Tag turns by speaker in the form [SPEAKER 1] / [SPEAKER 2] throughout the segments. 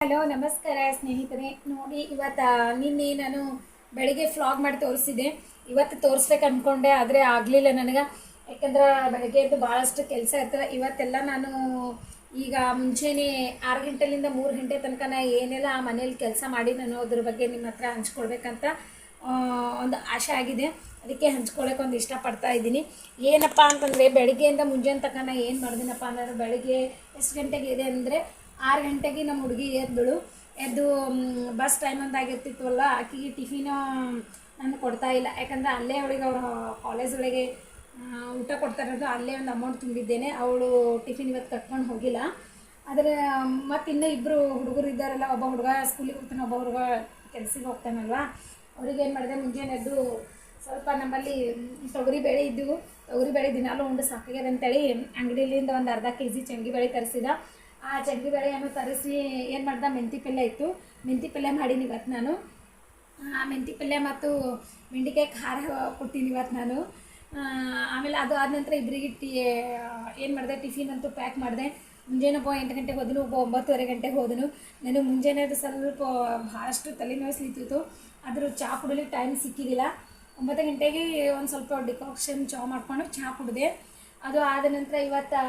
[SPEAKER 1] Hello, ನಮಸ್ಕಾರ ಸ್ನೇಹಿತರೆ. ನೋಡಿ, ಇವತ್ತು ನಿನ್ನೆ ನಾನು ಬೆಳಿಗ್ಗೆ ಫ್ಲಾಗ್ ಮಾಡಿ ತೋರಿಸಿದೆ ಇವತ್ತು ತೋರಿಸ್ಬೇಕು ಅಂದ್ಕೊಂಡೆ ಆದರೆ ಆಗಲಿಲ್ಲ ನನಗೆ. ಯಾಕಂದ್ರೆ ಬೆಳಗ್ಗೆ ಎದ್ದು ಭಾಳಷ್ಟು ಕೆಲಸ ಇರ್ತದೆ ಇವತ್ತೆಲ್ಲ ನಾನು ಈಗ ಮುಂಚೆನೇ ಆರು ಗಂಟೆಲಿಂದ ಮೂರು ಗಂಟೆ ತನಕ ಏನೆಲ್ಲ ಆ ಮನೇಲಿ ಕೆಲಸ ಮಾಡಿ ನಾನು ಅದ್ರ ಬಗ್ಗೆ ನಿಮ್ಮ ಹತ್ರ ಹಂಚ್ಕೊಳ್ಬೇಕಂತ ಒಂದು ಆಸೆ ಆಗಿದೆ. ಅದಕ್ಕೆ ಹಂಚ್ಕೊಳ್ಳೋಕೆ ಒಂದು ಇಷ್ಟಪಡ್ತಾ ಇದ್ದೀನಿ. ಏನಪ್ಪ ಅಂತಂದರೆ, ಬೆಳಗ್ಗೆಯಿಂದ ಮುಂಜಾನೆ ತನಕ ಏನು ಮಾಡಿದೆನಪ್ಪ ಅಂದ್ರೆ, ಬೆಳಗ್ಗೆ ಎಷ್ಟು ಗಂಟೆಗೆ ಇದೆ ಅಂದರೆ ಆರು ಗಂಟೆಗೆ ನಮ್ಮ ಹುಡುಗಿ ಎದ್ದಳು. ಎದ್ದು ಬಸ್ ಟೈಮ್ ಅಂತ ಆಗಿರ್ತಿತ್ವಲ್ಲ ಆಕೆಗೆ ಟಿಫಿನು ನಾನು ಕೊಡ್ತಾ ಇಲ್ಲ. ಯಾಕಂದರೆ ಅಲ್ಲೇ ಅವಳಿಗೆ ಅವರ ಕಾಲೇಜ್ ಒಳಗೆ ಊಟ ಕೊಡ್ತಾ ಇರೋದು, ಅಲ್ಲೇ ಒಂದು ಅಮೌಂಟ್ ತುಂಬಿದ್ದೇನೆ. ಅವಳು ಟಿಫಿನ್ ಇವತ್ತು ಕಟ್ಕೊಂಡು ಹೋಗಿಲ್ಲ. ಆದರೆ, ಮತ್ತು ಇನ್ನೂ ಇಬ್ಬರು ಹುಡುಗರು ಇದ್ದಾರಲ್ಲ, ಒಬ್ಬ ಹುಡುಗ ಸ್ಕೂಲಿಗೆ ಹೋಗ್ತಾನೆ, ಒಬ್ಬ ಹುಡುಗ ಕೆಲ್ಸಕ್ಕೆ ಹೋಗ್ತಾನಲ್ವ. ಅವ್ರಿಗೆ ಏನು ಮಾಡಿದೆ, ಮುಂಜಾನೆ ಎದ್ದು ಸ್ವಲ್ಪ ನಮ್ಮಲ್ಲಿ ತೊಗರಿ ಬೇಳೆ ಇದ್ದವು ತೊಗರಿ ಬೇಳೆ ದಿನಾಲು ಉಂಡು ಸಾಕಾಗ್ಯದಂತೇಳಿ ಅಂತೇಳಿ ಅಂಗಡಿಲಿಂದ ಒಂದು ಅರ್ಧ ಕೆ ಜಿ ಚಂಗಿ ಬೇಳೆ ತರಿಸಿದ. ಆ ಚಕ್ಕಿ ಬೇಳೆಯನ್ನು ತರಿಸಿ ಏನು ಮಾಡ್ದೆ, ಮೆಂತಿ ಪಲ್ಯ ಇತ್ತು. ಮೆಂತಿ ಪಲ್ಯ ಮಾಡೀನಿ ಇವತ್ತು ನಾನು. ಆ, ಮೆಂತಿ ಪಲ್ಯ ಮತ್ತು ಬೆಂಡಿಕಾಯಿ ಖಾರ ಕೊಡ್ತೀನಿ ಇವತ್ತು ನಾನು. ಆಮೇಲೆ ಅದು ಆದ ನಂತರ ಇಬ್ಬರಿಗೆ ಟಿ ಏನು ಮಾಡಿದೆ ಟಿಫಿನ್ ಅಂತೂ ಪ್ಯಾಕ್ ಮಾಡಿದೆ. ಮುಂಜಾನೆ ಒಬ್ಬ ಎಂಟು ಗಂಟೆಗೆ ಹೋದನು, ಒಬ್ಬ ಒಂಬತ್ತುವರೆ ಗಂಟೆಗೆ ಹೋದನು. ನಾನು ಮುಂಜಾನೆ ಅದು ಸ್ವಲ್ಪ ಭಾಳಷ್ಟು ತಲೆನೋವು ಸ್ಲಿತಿತ್ತು ಆದರೂ ಚಹಾ ಕುಡಿಲಿಕ್ಕೆ ಟೈಮ್ ಸಿಕ್ಕಿದ್ದಿಲ್ಲ ಒಂಬತ್ತು ಗಂಟೆಗೆ ಒಂದು ಸ್ವಲ್ಪ ಡಿಕಾಕ್ಷನ್ ಚಹಾ ಮಾಡಿಕೊಂಡು ಚಹಾ ಕುಡಿದೆ. ಅದು ಆದ ನಂತರ ಇವತ್ತು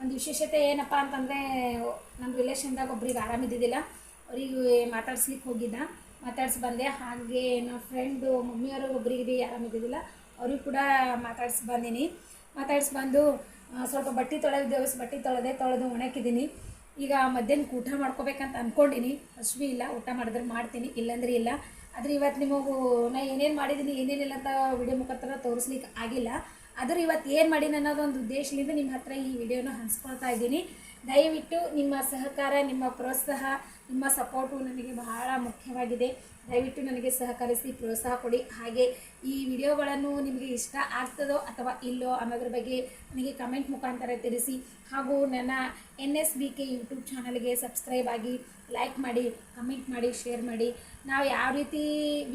[SPEAKER 1] ಒಂದು ವಿಶೇಷತೆ ಏನಪ್ಪ ಅಂತಂದರೆ ನಮ್ಮ ರಿಲೇಷನ್ದಾಗ ಒಬ್ರಿಗೆ ಆರಾಮಿದ್ದಿದ್ದಿಲ್ಲ ಅವ್ರಿಗೆ ಮಾತಾಡ್ಸ್ಲಿಕ್ಕೆ ಹೋಗಿದ್ದ. ಮಾತಾಡ್ಸಿ ಬಂದೆ. ಹಾಗೆ ನಮ್ಮ ಫ್ರೆಂಡು ಮಮ್ಮಿಯವರು ಒಬ್ರಿಗೆ ಭೀ ಆರಾಮಿದ್ದಿದ್ದಿಲ್ಲ ಅವ್ರಿಗೆ ಕೂಡ ಮಾತಾಡ್ಸಿ ಬಂದೀನಿ. ಮಾತಾಡ್ಸಿ ಬಂದು ಸ್ವಲ್ಪ ಬಟ್ಟೆ ತೊಳೆದಿದ್ದೇವೆ ಬಟ್ಟೆ ತೊಳೆದೆ, ತೊಳೆದು ಒಣಕಿದ್ದೀನಿ ಈಗ ಮಧ್ಯಾಹ್ನ ಊಟ ಮಾಡ್ಕೋಬೇಕಂತ ಅಂದ್ಕೊಂಡಿನಿ ಹಶ್ವಿ ಇಲ್ಲ, ಊಟ ಮಾಡಿದ್ರೆ ಮಾಡ್ತೀನಿ. ಇಲ್ಲಂದ್ರೆ ಇಲ್ಲ. ಆದರೆ ಇವತ್ತು ನಿಮಗೂ ನಾ ಏನೇನು ಮಾಡಿದ್ದೀನಿ ಏನೇನಿಲ್ಲ ಅಂತ ವಿಡಿಯೋ ಮುಖಾಂತರ ತೋರಿಸ್ಲಿಕ್ಕೆ ಆಗಿಲ್ಲ. ಆದರೂ ಇವತ್ತು ಏನು ಮಾಡೀನಿ ಅನ್ನೋದೊಂದು ಉದ್ದೇಶದಿಂದ ನಿಮ್ಮ ಹತ್ರ ಈ ವಿಡಿಯೋನ ಹಂಚ್ಕೊಳ್ತಾ ಇದ್ದೀನಿ. ದಯವಿಟ್ಟು ನಿಮ್ಮ ಸಹಕಾರ, ನಿಮ್ಮ ಪ್ರೋತ್ಸಾಹ, ನಿಮ್ಮ ಸಪೋರ್ಟು ನನಗೆ ಬಹಳ ಮುಖ್ಯವಾಗಿದೆ. ದಯವಿಟ್ಟು ನನಗೆ ಸಹಕರಿಸಿ, ಪ್ರೋತ್ಸಾಹ ಕೊಡಿ. ಹಾಗೆ ಈ ವಿಡಿಯೋಗಳನ್ನು ನಿಮಗೆ ಇಷ್ಟ ಆಗ್ತದೋ ಅಥವಾ ಇಲ್ಲೋ ಅನ್ನೋದ್ರ ಬಗ್ಗೆ ನನಗೆ ಕಮೆಂಟ್ ಮುಖಾಂತರ ತಿಳಿಸಿ. ಹಾಗೂ ನನ್ನ N S B K YouTube ಚಾನಲ್ಗೆ ಸಬ್ಸ್ಕ್ರೈಬ್ ಆಗಿ ಲೈಕ್ ಮಾಡಿ, ಕಮೆಂಟ್ ಮಾಡಿ, ಶೇರ್ ಮಾಡಿ. ನಾವು ಯಾವ ರೀತಿ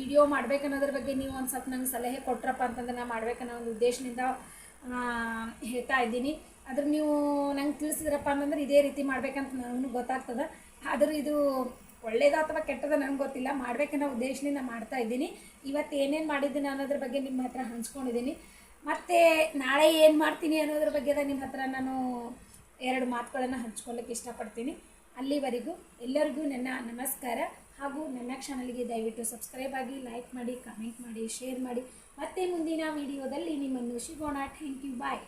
[SPEAKER 1] ವಿಡಿಯೋ ಮಾಡ್ಬೇಕನ್ನೋದ್ರ ಬಗ್ಗೆ ನೀವು ಒಂದು ಸ್ವಲ್ಪ ನಂಗೆ ಸಲಹೆ ಕೊಟ್ರಪ್ಪ ಅಂತಂದ್ರೆ ನಾನು ಮಾಡ್ಬೇಕನ್ನೋ ಒಂದು ಉದ್ದೇಶದಿಂದ ಹೇಳ್ತಾ ಇದ್ದೀನಿ. ಆದ್ರೆ ನೀವು ನಂಗೆ ತಿಳಿಸಿದ್ರಪ್ಪ ಅಂತಂದ್ರೆ ಇದೇ ರೀತಿ ಮಾಡ್ಬೇಕಂತ ನನಗೂ ಗೊತ್ತಾಗ್ತದೆ. ಆದ್ರೆ ಇದು ಒಳ್ಳೇದ ಅಥವಾ ಕೆಟ್ಟದ ನನಗೆ ಗೊತ್ತಿಲ್ಲ. ಮಾಡ್ಬೇಕನ್ನೋ ಉದ್ದೇಶದಿಂದ ಮಾಡ್ತಾ ಇದ್ದೀನಿ. ಇವತ್ತು ಏನೇನು ಮಾಡಿದ್ದೀನಿ ಅನ್ನೋದ್ರ ಬಗ್ಗೆ ನಿಮ್ಮ ಹತ್ರ ಹಂಚ್ಕೊಂಡಿದ್ದೀನಿ. ಮತ್ತು ನಾಳೆ ಏನು ಮಾಡ್ತೀನಿ ಅನ್ನೋದ್ರ ಬಗ್ಗೆ ನಿಮ್ಮ ಹತ್ರ ನಾನು ಎರಡು ಮಾತುಗಳನ್ನು ಹಂಚ್ಕೊಳ್ಳೋಕ್ಕೆ ಇಷ್ಟಪಡ್ತೀನಿ. ಅಲ್ಲಿವರೆಗೂ ಎಲ್ಲರಿಗೂ ನನ್ನ ನಮಸ್ಕಾರ. ಹಾಗೂ ನನ್ನ ಚಾನಲ್ಗೆ ದಯವಿಟ್ಟು ಸಬ್ಸ್ಕ್ರೈಬ್ ಆಗಿ ಲೈಕ್ ಮಾಡಿ, ಕಮೆಂಟ್ ಮಾಡಿ, ಶೇರ್ ಮಾಡಿ. ಮತ್ತೆ ಮುಂದಿನ ವಿಡಿಯೋದಲ್ಲಿ ನಿಮ್ಮನ್ನು ಸಿಗೋಣ. Thank you. ಬಾಯ್.